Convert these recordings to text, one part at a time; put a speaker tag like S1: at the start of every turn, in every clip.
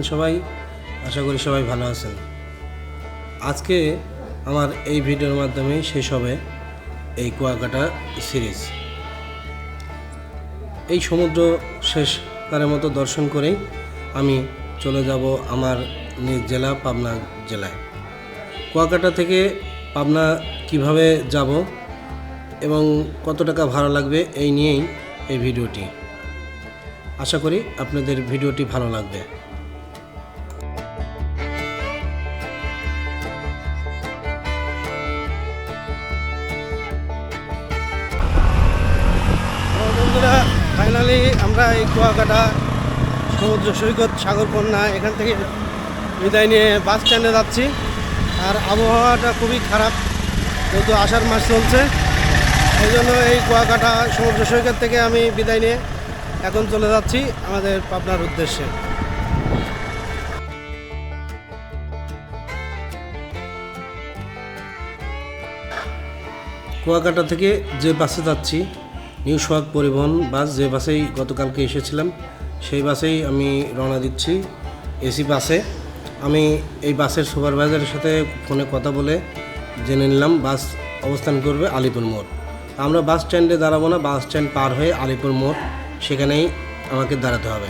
S1: আছেন সবাই? আশা করি সবাই ভালো আছেন। আজকে আমার এই ভিডিওর মাধ্যমে শেষ হবে এই কুয়াকাটা সিরিজ। এই সমুদ্র শেষকারের মতো দর্শন করেই আমি চলে যাব আমার নিজ জেলা, পাবনা জেলায়। কুয়াকাটা থেকে পাবনা কীভাবে যাব এবং কত টাকা ভাড়া লাগবে এই নিয়েই এই ভিডিওটি। আশা করি আপনাদের ভিডিওটি ভালো লাগবে। ফাইনালি আমরা এই কুয়াকাটা, সমুদ্র সৈকত সাগরকন্যা এখান থেকে বিদায় নিয়ে বাস স্ট্যান্ডে যাচ্ছি। আর আবহাওয়াটা খুবই খারাপ, যেহেতু আষাঢ় মাস চলছে। এই জন্য এই কুয়াকাটা, সমুদ্র সৈকত থেকে আমি বিদায় নিয়ে এখন চলে যাচ্ছি আমাদের পাবনার উদ্দেশ্যে। কুয়াকাটা থেকে যে বাসে যাচ্ছি নিউ সোহাগ পরিবহন বাস, যে বাসেই গতকালকে এসেছিলাম, সেই বাসেই আমি রওনা দিচ্ছি এসি বাসে। আমি এই বাসের সুপারভাইজারের সাথে ফোনে কথা বলে জেনে নিলাম বাস অবস্থান করবে আলিপুর মোড়। আমরা বাস স্ট্যান্ডে দাঁড়াবো না, বাস স্ট্যান্ড পার হয়ে আলিপুর মোড়, সেখানেই আমাকে দাঁড়াতে হবে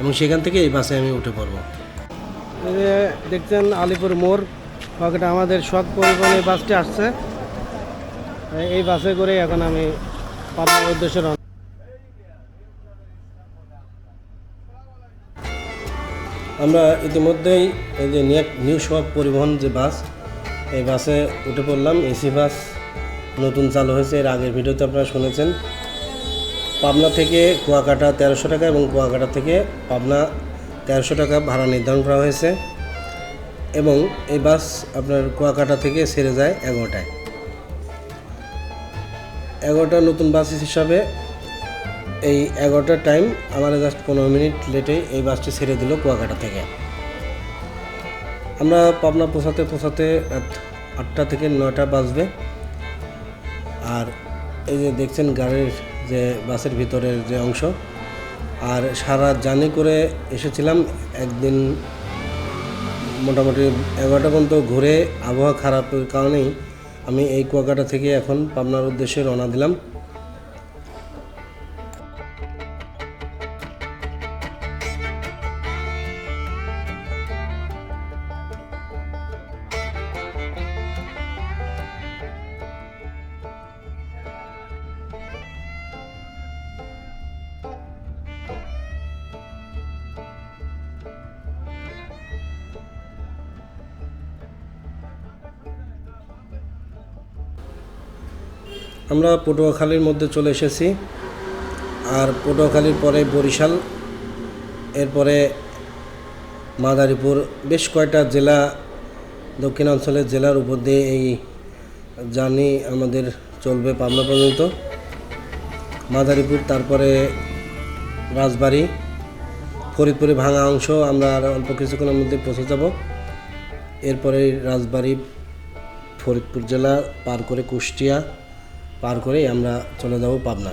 S1: এবং সেখান থেকে এই বাসে আমি উঠে পড়ব। দেখছেন আলিপুর মোড় ওখানে আমাদের সোহাগ পরিবহনের বাসটি আসছে। এই বাসে করে এখন আমি উদ্দেশ্যে আমরা ইতিমধ্যেই এই যে নিউ- সোহাগ পরিবহন যে বাস, এই বাসে উঠে পড়লাম। এসি বাস নতুন চালু হয়েছে, এর আগের ভিডিওতে আপনারা শুনেছেন। পাবনা থেকে কুয়াকাটা তেরোশো টাকা এবং কুয়াকাটা থেকে পাবনা তেরোশো টাকা ভাড়া নির্ধারণ করা হয়েছে। এবং এই বাস আপনার কুয়াকাটা থেকে ছেড়ে যায় এগারোটায়। এগারোটা নতুন বাস হিসাবে এই এগারোটার টাইম আমার জাস্ট পনেরো মিনিট লেটে এই বাসটি ছেড়ে দিল কুয়াকাটা থেকে। আমরা পাবনা পৌঁছাতে পৌঁছাতে রাত আটটা থেকে নয়টা বাজবে। আর এই যে দেখছেন গাড়ির যে বাসের ভিতরের যে অংশ, আর সারা জার্নি করে এসেছিলাম একদিন মোটামুটি এগারোটা পর্যন্ত ঘুরে আবহাওয়া খারাপের কারণেই আমি এই কুয়াকাটা থেকে এখন পাবনার উদ্দেশ্যে রওনা দিলাম। আমরা পটুয়াখালীর মধ্যে চলে এসেছি। আর পটুয়াখালীর পরে বরিশাল, এরপরে মাদারীপুর, বেশ কয়টা জেলা দক্ষিণাঞ্চলের জেলার উপর দিয়ে এই জার্নি আমাদের চলবে পাবনা পর্যন্ত। মাদারীপুর, তারপরে রাজবাড়ি, ফরিদপুরে ভাঙা অংশ, আমরা আর অল্প কিছুক্ষণের মধ্যে পৌঁছে যাব। এরপরে রাজবাড়ি, ফরিদপুর জেলা, পার করে কুষ্টিয়া পার করে আমরা চলে যাব পাবনা।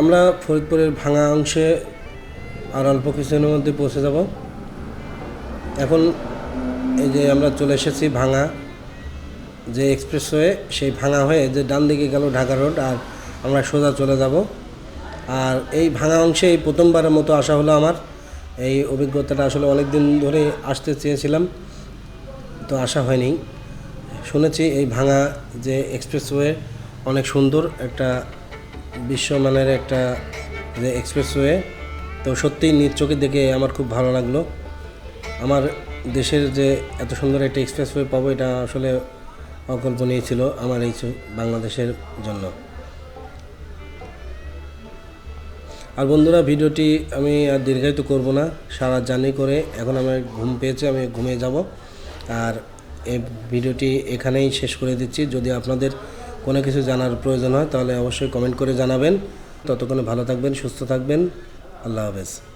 S1: আমরা ফরিদপুরের ভাঙা অংশে আর অল্প কিছুদিনের মধ্যে পৌঁছে যাব। এখন এই যে আমরা চলে এসেছি ভাঙা, যে এক্সপ্রেসওয়ে, সেই ভাঙা হয়ে যে ডান দিকে গেল ঢাকা রোড আর আমরা সোজা চলে যাব। আর এই ভাঙা অংশে এই প্রথমবারের মতো আসা হলো আমার। এই অভিজ্ঞতাটা আসলে অনেক দিন ধরে আসতে চেয়েছিলাম, তো আসা হয়নি। শুনেছি এই ভাঙা যে এক্সপ্রেসওয়ে অনেক সুন্দর একটা বিশ্বমানের একটা যে এক্সপ্রেসওয়ে তো সত্যিই নিজ চোখে দেখে আমার খুব ভালো লাগল। আমার দেশের যে এত সুন্দর একটা এক্সপ্রেসওয়ে পাবো, এটা আসলে অকল্পনীয় ছিল আমার এই বাংলাদেশের জন্য। আর বন্ধুরা, ভিডিওটি আমি আর দীর্ঘায়িত করব না। সারা জার্নি করে এখন আমার ঘুম পেয়েছে, আমি ঘুমিয়ে যাব। আর এই ভিডিওটি এখানেই শেষ করে দিচ্ছি। যদি আপনাদের কোনো কিছু জানার প্রয়োজন হয় তাহলে অবশ্যই কমেন্ট করে জানাবেন। ততক্ষণে ভালো থাকবেন, সুস্থ থাকবেন। আল্লাহ হাফেজ।